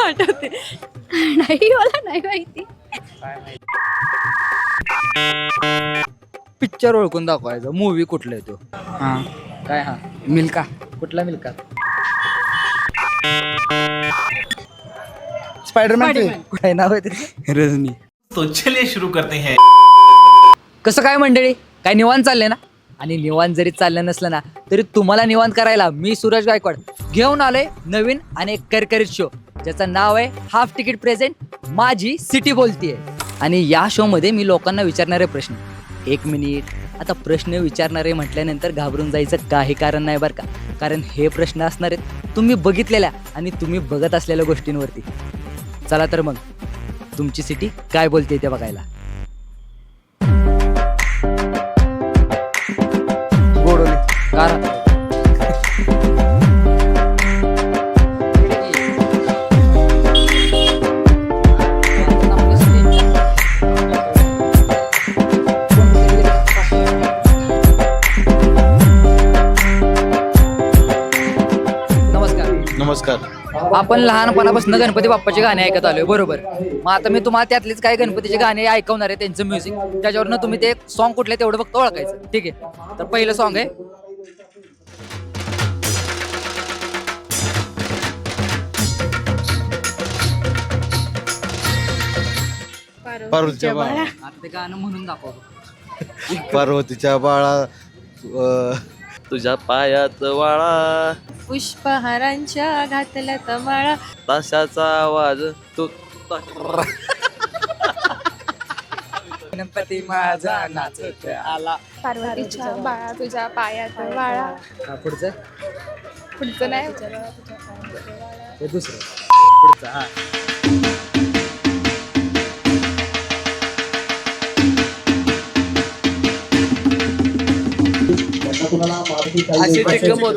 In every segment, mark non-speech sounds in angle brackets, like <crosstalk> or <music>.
आठवते नाही मला नाही माहिती पिक्चर ओळखून दाखवायचा. मूवी कुठला आहे तो? हा. काय हा? मिल्का. कुठला मिल्का? स्पायडरमॅन काय नाव आहे त्याचं रजनी. तो चलिए शुरू करते हैं। कसं काय मंडळी? काय निवांत चाललंय ना? आणि निवांत जरी चाललं नसलं ना तरी तुम्हाला निवांत करायला मी सूरज गायकवाड घेऊन आलोय नवीन आणि एक करकरीत शो ज्याचं नाव आहे हाफ तिकीट प्रेझेंट माझी सिटी बोलतीये. आणि या शो मध्ये मी लोकांना विचारणारे प्रश्न. एक मिनिट. आता प्रश्न विचारणारे म्हटल्यानंतर घाबरून जायचं काही कारण नाही बरं का. कारण हे प्रश्न असणार आहेत तुम्ही बघितलेल्या आणि तुम्ही बघत असलेल्या गोष्टींवरती. चला तर मग तुमची सिटी काय बोलते ते बघायला. आपण लहानपणापासून गणपती बाप्पाचे गाणे ऐकत आलोय बरोबर. मग आता मी तुम्हाला त्यातलेच काही गणपतीचे गाणे ऐकवणार आहे त्यांचं म्युझिक त्याच्यावरनं तुम्ही ते सॉन्ग कुठले तेवढं फक्त ओळखायचं. ठीक आहे. तर पहिलं सॉन्ग आहे. पार्वतीच्या बाळा. आता ते गाणं म्हणून दाखवतो पार्वतीच्या बाळा अ, तुझ्या पायात वाळा पुष्पहारांच्या घातल्या तमाळा. ताशाचा आवाज तू गणपती माझा नाचत आला. पार्वतीच्या बाळा तुझ्या पायात वाळा. हा, पुढचं? पुढचं नाही? हे दुसरं पुढचं हा. अशी चिकम होत.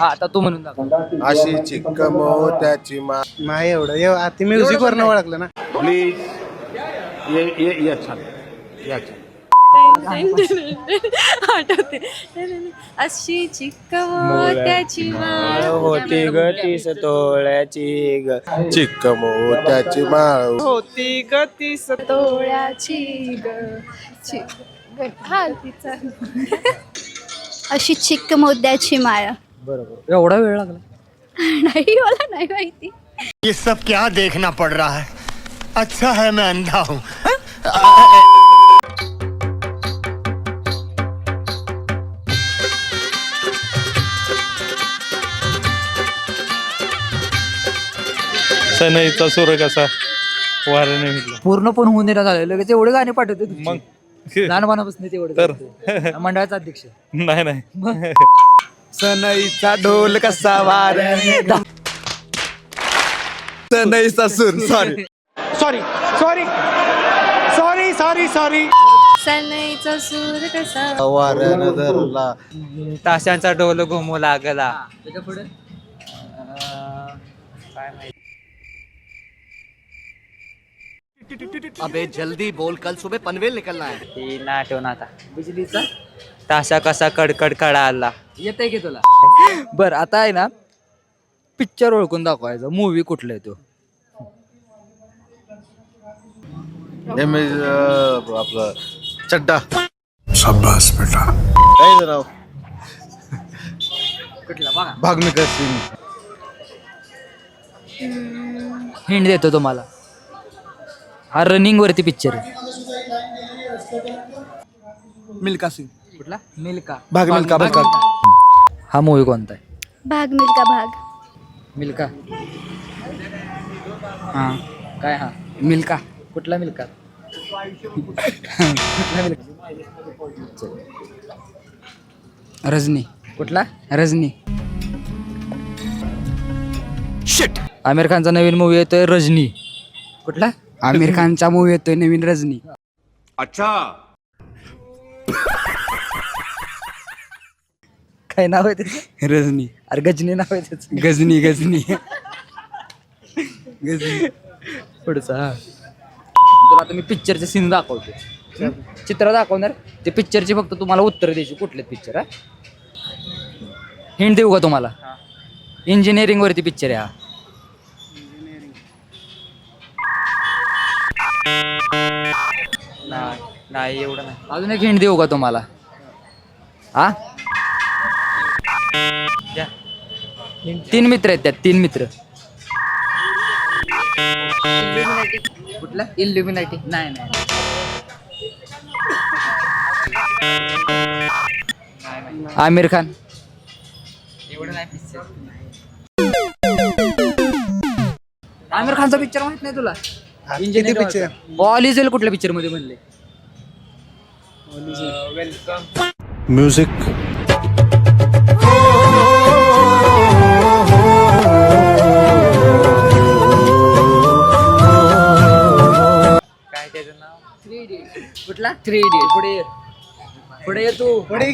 हा आता तू म्हणून दाखव. अशी चिक्कम त्याची मा नाही एवढं. एव- आता म्युझिक वरनं ओळखलं ना. प्लीज ये ये ये छान. या छान. आठवते. अशी चिक्कव त्याची माळ होती गतीस तोळ्याची ग. चिक्कम त्याची माळ. होती तोळ्याची ग. ची- ग- हा तिचा. अशी चिक्क मोद्याची माळ. बरोबर. एवढा वेळ लागला? <laughs> नाही मला नाही माहिती. ये सब क्या देखना पड़ रहा है? अच्छा है मैं अंधा हूँ। सनईचा सूर कसा वाऱ्याने भेटला पूर्ण पण होऊन देण्यात आलं लगेच एवढे गाणे पाठवते. मग? <laughs> लहानपणापासून तेवढे तर. मंडळाचा अध्यक्ष. नाही नाही. सनईचा ढोल कसा दा- सनईचा सूर sorry sorry sorry sorry sorry sorry सनईचा सूर कसा वाऱ्यानं धरला. ताशांचा ढोल घुमू लागला. त्याच्या पुढे? अबे जल्दी बोल कल सुबह पनवेल निकलना है। ती ना आठवण आता बिजलीचा ताशा कसा कडकड कडा आला येत आहे की तुला? बर आता आहे ना पिक्चर ओळखून दाखवायचा. मूवी कुठला आहे तो? एम एस आपलं चड्डा. काय नाव कुठला? बघा. सिंग. हिंड देतो तुम्हाला. हा रनिंग वरती पिक्चर आहे. मिल्का सिंग. कुठला? मिल्का भाग मिल्खा, भाग हा मूवी कोणता आहे? भाग मिल्का भाग. मिल्का हा. काय हा? मिल्का कुठला मिल्का कुठला मिल्का रजनी. कुठला? रजनी. आमिर खानचा नवीन मूवी येतोय रजनी. कुठला? आमिर खानचा मूवी येतोय नवीन रजनी. काय नाव आहे त्याचं? रजनी. अरे गजनी नाव आहे त्याचं. गजनी गजनी. गजनी. पुढचा हा. तर आता मी पिक्चरचे सीन दाखवतो चित्र दाखवणार. ते पिक्चरची फक्त तुम्हाला उत्तर द्यायची कुठले पिक्चर हा? हिंट देऊ का तुम्हाला? इंजिनिअरिंग वरती पिक्चर आहे हा. नाही एवढं नाही. अजून एक हिंट देऊ का तुम्हाला? हा? तीन मित्र आहेत त्यात तीन मित्र. कुठला? इल्युमिनाटी नाही नाही आमिर खान. आमिर खानचा पिक्चर माहीत नाही तुला? पिक्चर ऑल इज वेल कुठल्या पिक्चरमध्ये म्हणले? म्यूजिक कुठला? थ्री इडियट पुढे ये. पुढे ये तू. पुढे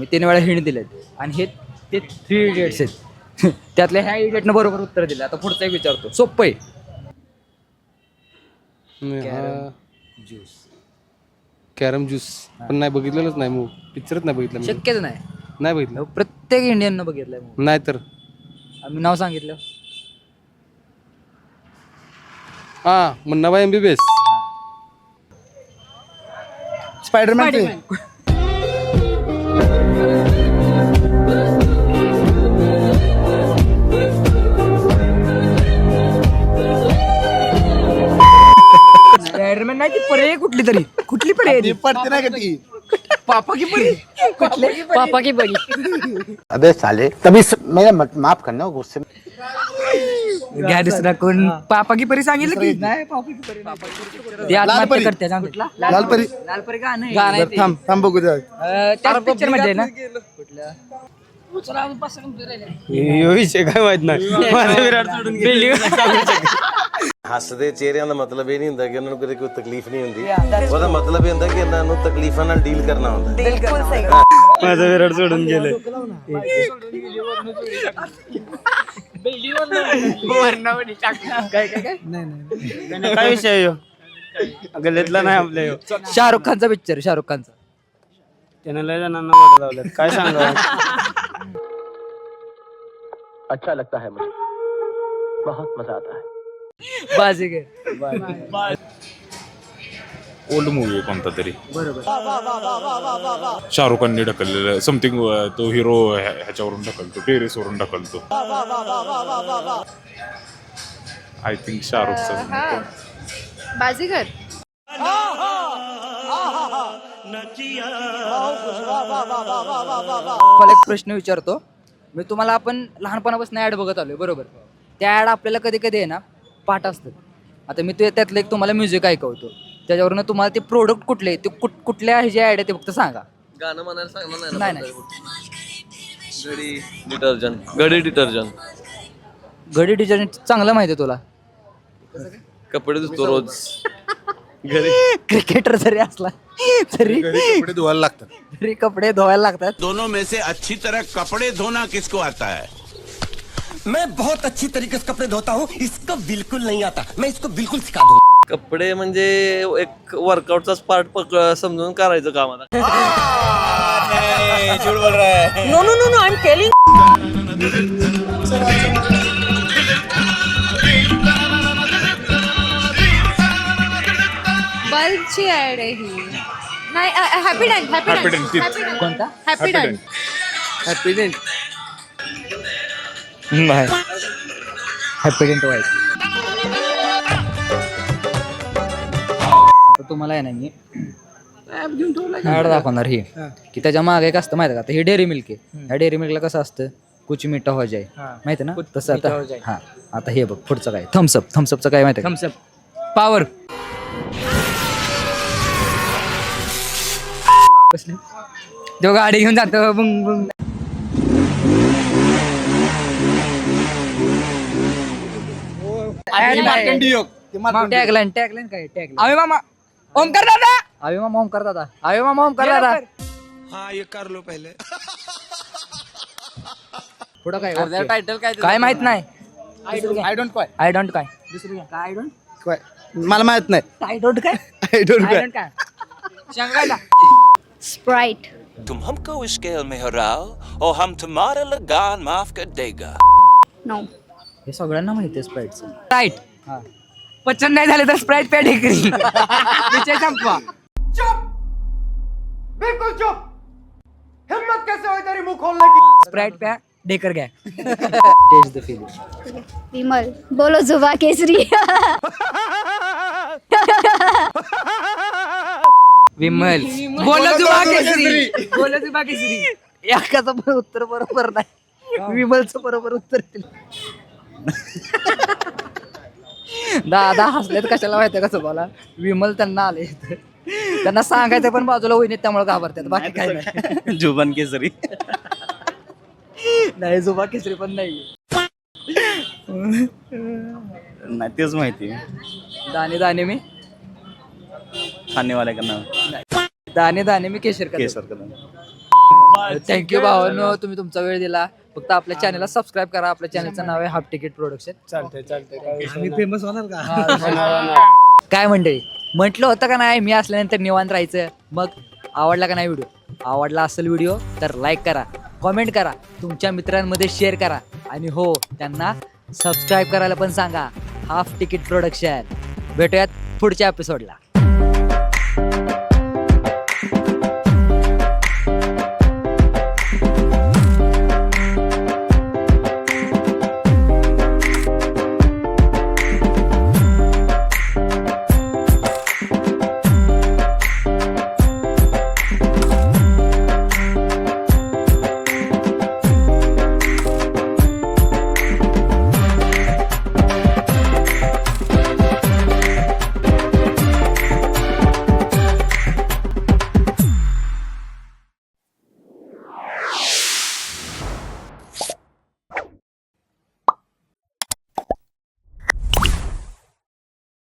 मी तीन वेळा हिंड दिलेत. आणि हे ते थ्री इडियट्स आहेत. <laughs> त्यातल्या ह्या इडियटनं बरोबर उत्तर दिलं. आता पुढचा एक विचारतो. सोपं आहे. ज्यूस. Carrom juice. पण नाही बघितलेलंच नाही मूव. पिक्चरच नाही बघितलं मी. शक्यच नाही. नाही बघितलं. प्रत्येक इंडियननं बघितलंय movie. नाही तर. आम्ही नाव सांगितलं. हा मुन्नाबाई एमबीबीएस स्पायडरमॅन नाही ती परे कुठली तरी? कुठली परे पडते नाही का ती पापा की परी? कुठले? पापा की परी. अबे साले तभी स... मेरा मत- माफ करना गुस्से में। घ्या दुसरा कोण. पापा की परी सांगितलं की? नाही पापा की परी ती आत्महत्या परी. करते सांग कुठला? लाल परी. लाल परी गाणं आहे. गाणं आहे ते. थांब थांब बघू द्या. अं, त्याच पिक्चरमध्ये आहे ना? विषय काय माहीत नाही. माझा विराट सोडून <laughs> ਹੱਸਦੇ ਚਿਹਰਿਆਂ ਦਾ ਮਤਲਬ ਇਹ ਨਹੀਂ ਹੁੰਦਾ ਕਿ ਉਹਨਾਂ ਨੂੰ ਕਦੇ ਕੋਈ ਤਕਲੀਫ ਨਹੀਂ ਹੁੰਦੀ ਉਹਦਾ ਮਤਲਬ ਇਹ ਹੁੰਦਾ ਕਿ ਇਹਨਾਂ ਨੂੰ ਤਕਲੀਫਾਂ ਨਾਲ ਡੀਲ ਕਰਨਾ ਹੁੰਦਾ माझा विराट सोडून गेले काय विषय ह्यो? गल्लीतला नाही आपल्या ह्यो. शाहरुख खानचा पिक्चर शाहरुख खानचा त्यानं लय जणांना वाटत लावल्यात काय सांगा अच्छा लगता है मुझे बहुत मजा आता है बाजीगर ओल्ड मूवी कोणता तरी शाहरुख खानने ढकललेलं समथिंग तो हिरो ह्याच्यावरून ढकलतो टेरेस वरून ढकलतो आय थिंक शाहरुखचा बाजीगर मला एक प्रश्न विचारतो मी तुम्हाला आपण लहानपणापासून ऍड बघत आलोय बरोबर त्या ऍड आपल्याला कधी कधी आहे ना पाठ असतात. आता मी ते त्यातलं एक तुम्हाला म्युझिक ऐकवतो. त्याच्यावरून तुम्हाला ते प्रोडक्ट कुठले ते कुठ कुठल्या ह्याचे ऍड आहे ते फक्त सांगा. गाणं म्हणायला सांगणार नाही नाही घडी डिटर्जंट घडी डिटर्जंट घडी डिटर्जंट चांगलं माहिती आहे तुला. कपडे धुतो रोज. क्रिकेटर जरी असला तरी कपडे धुवायला लागतात. तरी कपडे धुवायला लागतात. दोनों में से अच्छी तरह कपड़े धोना किसको आता है? मैं बहुत अच्छी तरीके से कपड़े धोता हूँ इसको बिल्कुल नहीं आता। मैं इसको बिल्कुल सिखा दूँ। कपडे म्हणजे एक वर्कआउटचाच पार्ट समजून करायचं काम आता. No no no no I am telling बल्बची ad आहे ही. नाही Happy Dent Happy Happy Dent, तीच. कोणता? हॅपी डॅन्ट हॅपी डेंट नाही. हॅपीडेंट व्हाईट आता तुम्हाला आहे ना मी ऍड दाखवणार ही. की त्याच्यामागे एक असतं माहिती का? आता हे डेअरी मिल्क आहे. ह्या डेअरी मिल्कला कसं असतं? कुछ मिठा हो जाय. माहिती ना? तसं आता हा आता हे बघ पुढचं काय? थम्सअप थम्सअपचं काय माहिती थम्सअप पॉवर जो गाडी घेऊन जातो बुंग बुंग. टॅगलाईन टॅगलाईन काय? टॅगलाईन अवे मामा ओमकार दादा! अवे मामा ओमकार दादा. अवे मामा ओमकार दादा. हाँ ये कर लो पहले. पुढं काय? टायटल काय काय माहीत नाही. आय डोंट काय? आय डोंट काय? दुसरं काय आय डोंट मला माहीत नाही. आय डोंट काय? आय डोंट आय डोंट काय? सांगायला स्प्राईट तुम हमको इस खेल में हराओ और हम तुम्हारा लगान माफ कर देगा। नो हे सगळ्यांना माहिती आहे स्प्राईटचं. राईट हा. पचन नाही झाले तर स्प्राईट प्या ढेकरी. विषय संपवा. बिल्कुल चुप! हिम्मत कैसे हुई तेरी मुंह खोलने की? स्प्राईट प्या ढेकर घ्या. टेस्ट द फिलिंग विमल बोलो जुबा केसरी. विमल बोला जुबा केसरी. बोला जुबा केसरी. एकाचं पण उत्तर बरोबर नाही. विमलचं बरोबर उत्तर दिलं. दादा हसलेत कशाला माहितीये का तुम्हाला? विमल त्यांना आले इथं. त्यांना सांगायचं पण बाजूला होईन त्यामुळे घाबरतात. बाकी काय नाही. जुबान केसरी. नाही जुबा केसरी पण नाही. नाही तेच माहिती दाणे दाणे मी? खाणेवाल्या का नाव दाणे दाणे मी केशर केसर का नाव थँक्यू भावानो. तुम्ही तुमचा वेळ दिला. फक्त आपल्या चॅनलला सबस्क्राईब करा. आपल्या चॅनलचं नाव आहे हाफ तिकीट प्रोडक्शन चालतंय चालतंय. फेमस होणार का? काय मंडळी? म्हटलं होतं का नाही मी असल्यानंतर निवांत राहायचं. मग आवडला का नाही व्हिडिओ आवडला असेल व्हिडिओ तर लाईक करा. कमेंट करा. तुमच्या मित्रांमध्ये शेअर करा. आणि हो त्यांना सबस्क्राईब करायला पण सांगा. हाफ तिकीट प्रोडक्शन भेटूयात पुढच्या एपिसोडला